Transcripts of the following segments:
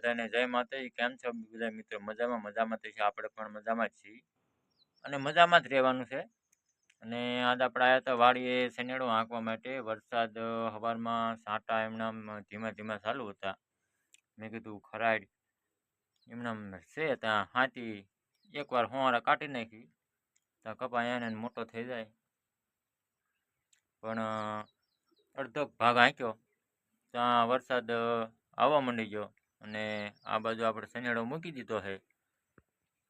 બધાને જય માતાજી, કેમ છો બધા મિત્રો? મજામાં મજામાં થઈ છે. આપણે પણ મજામાં જ છીએ. અને મજામાં જ રહેવાનું છે. અને આજ આપણે આવ્યા હતા વાડીએ શનેડો હાંકવા માટે. વરસાદ હવારમાં છાંટા એમના ધીમા ધીમા ચાલુ હતા. મેં કીધું ખરાડ એમના છે ત્યાં હાથી એકવાર હોવારા કાઢી નાખી. ત્યાં કપા એને ને મોટો થઈ જાય. પણ અડધો ભાગ હાંક્યો. ત્યાં વરસાદ આવવા માંડી ગયો. અને આ બાજુ આપણે શનેડો મૂકી દીધો છે.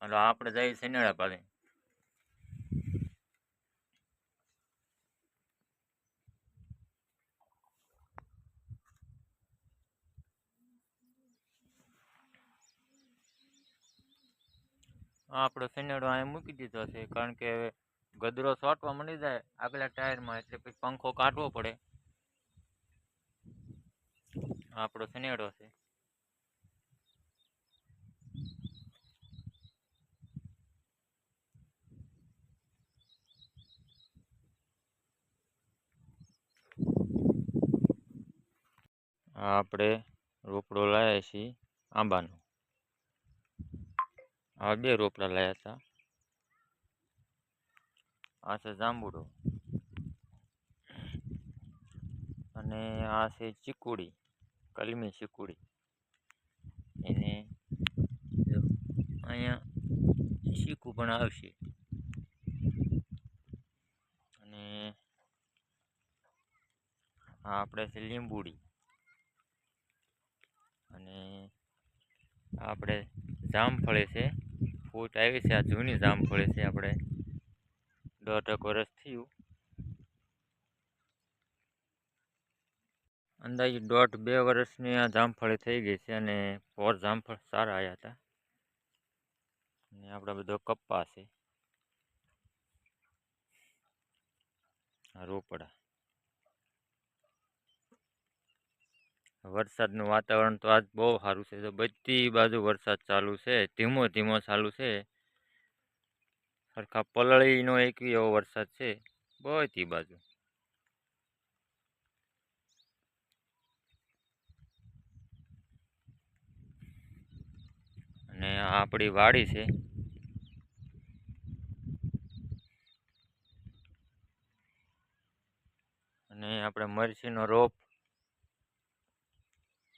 એટલે આપણે જઈએ શનેડા પાડે. આપણો શનેડો અહીંયા મૂકી દીધો છે, કારણ કે હવે ગદરો સોટવા મળી જાય આગલા ટાયરમાં, એટલે પછી પંખો કાઢવો પડે. આપણો શનેડો છે. આપણે રોપડો લાવ્યા છીએ આંબાનો. આ બે રોપડા લાવ્યા હતા. આ છે જાંબુડો. અને આ છે ચીકુડી, કલમી ચીકુડી. એને અહીંયા શીખું પણ આવશે. અને આ આપણે છે લીંબુડી. અને આપણે જામફળી છે. ફૂટ આવી છે, આ જૂની જામફળી છે આપણે. દોઢક વર્ષ થયું. અંદાજે દોઢ બે વર્ષની આ જામફળી થઈ ગઈ છે અને પોર જામફળ સારા આવ્યા હતા. અને આપણો બધો કપ્પા છે. રોપડા. વરસાદનું વાતાવરણ તો આજ બહુ સારું છે. તો બધી બાજુ વરસાદ ચાલુ છે. ધીમો ધીમો ચાલુ છે. સરખા પલળીનો એક એવો વરસાદ છે. બધી બાજુ. અને આ આપણી વાડી છે. અને આપણે મરચીનો રોપ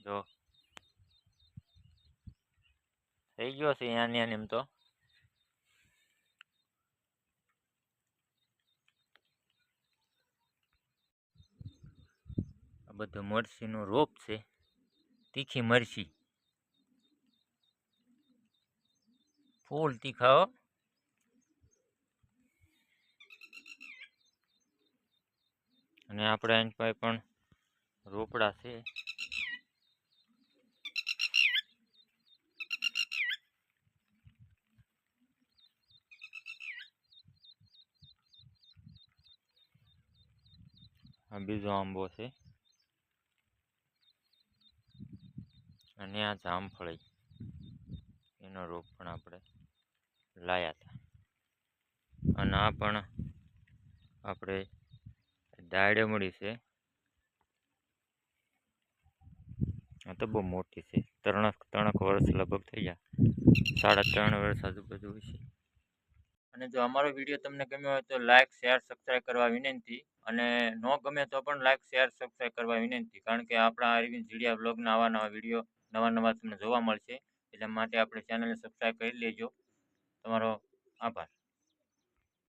જો. થઈ ગયો છે અહીંયા ત્યાં એમ તો. આ બધો મરચીનો રોપ છે. તીખી મરચી ફૂલ તીખાઓ અને આપણે એન પાસે પણ રોપડા છે. બીજો આંબો છે. અને આ જામફળી. એનો રોપ પણ આપણે લાયા હતા અને આ પણ આપણે દાડમડી છે. આ તો બહુ મોટી છે. ત્રણ ત્રણક વર્ષ લગભગ થઈ ગયા. સાડા ત્રણ વર્ષ આજુબાજુ હોય છે. અને જો અમારો વીડિયો તમને ગમ્યો હોય તો લાઇક શેર સબસ્ક્રાઈબ કરવા વિનંતી. અને ન ગમે તો પણ લાઇક શેર સબસ્ક્રાઈબ કરવા વિનંતી. કારણ કે આપણા અરવિંદ જીડિયા બ્લોગના આવા નવા વીડિયો નવા નવા તમને જોવા મળશે. એટલા માટે આપણે ચેનલને સબસ્ક્રાઈબ કરી લેજો. તમારો